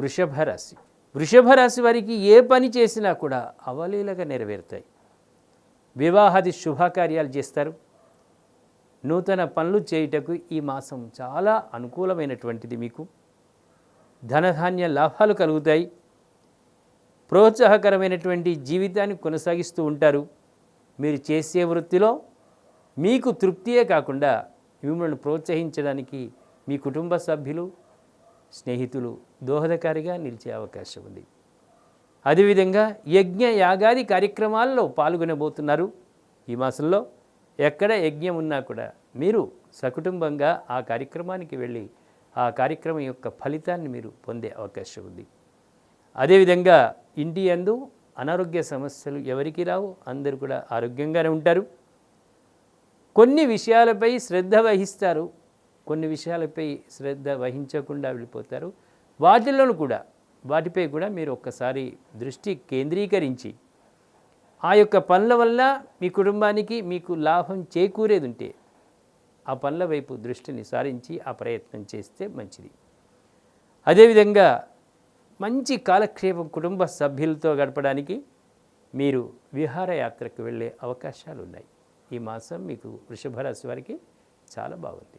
వృషభ రాశి వృషభ రాశి వారికి ఏ పని చేసినా కూడా అవలీలగా నెరవేరుతాయి. వివాహాది శుభకార్యాలు చేస్తారు. నూతన పనులు చేయుటకు ఈ మాసం చాలా అనుకూలమైనటువంటిది మీకు. ధనధాన్య లాభాలు కలుగుతాయి. ప్రోత్సాహకరమైనటువంటి జీవితాన్ని కొనసాగిస్తూ ఉంటారు. మీరు చేసే వృత్తిలో మీకు తృప్తియే కాకుండా మిమ్మల్ని ప్రోత్సహించడానికి మీ కుటుంబ సభ్యులు స్నేహితులు దోహదకారిగా నిలిచే అవకాశం ఉంది. అదేవిధంగా యజ్ఞ యాగాది కార్యక్రమాల్లో పాల్గొనబోతున్నారు. ఈ మాసంలో ఎక్కడ యజ్ఞం ఉన్నా కూడా మీరు సకుటుంబంగా ఆ కార్యక్రమానికి వెళ్ళి ఆ కార్యక్రమం యొక్క ఫలితాన్ని మీరు పొందే అవకాశం ఉంది. అదేవిధంగా ఇంటి అందు అనారోగ్య సమస్యలు ఎవరికి రావు అందరూ కూడా ఆరోగ్యంగానే ఉంటారు. కొన్ని విషయాలపై శ్రద్ధ వహిస్తారు. కొన్ని విషయాలపై శ్రద్ధ వహించకుండా వెళ్ళిపోతారు. వాటిల్లోనూ కూడా వాటిపై కూడా మీరు ఒక్కసారి దృష్టి కేంద్రీకరించి ఆ యొక్క పనుల వల్ల మీ కుటుంబానికి మీకు లాభం చేకూరేది ఉంటే ఆ పనుల వైపు దృష్టిని సారించి ఆ ప్రయత్నం చేస్తే మంచిది. అదేవిధంగా మంచి కాలక్షేపం కుటుంబ సభ్యులతో గడపడానికి మీరు విహారయాత్రకు వెళ్ళే అవకాశాలు ఉన్నాయి ఈ మాసం మీకు వృషభ రాశి వారికి చాలా బాగుంది.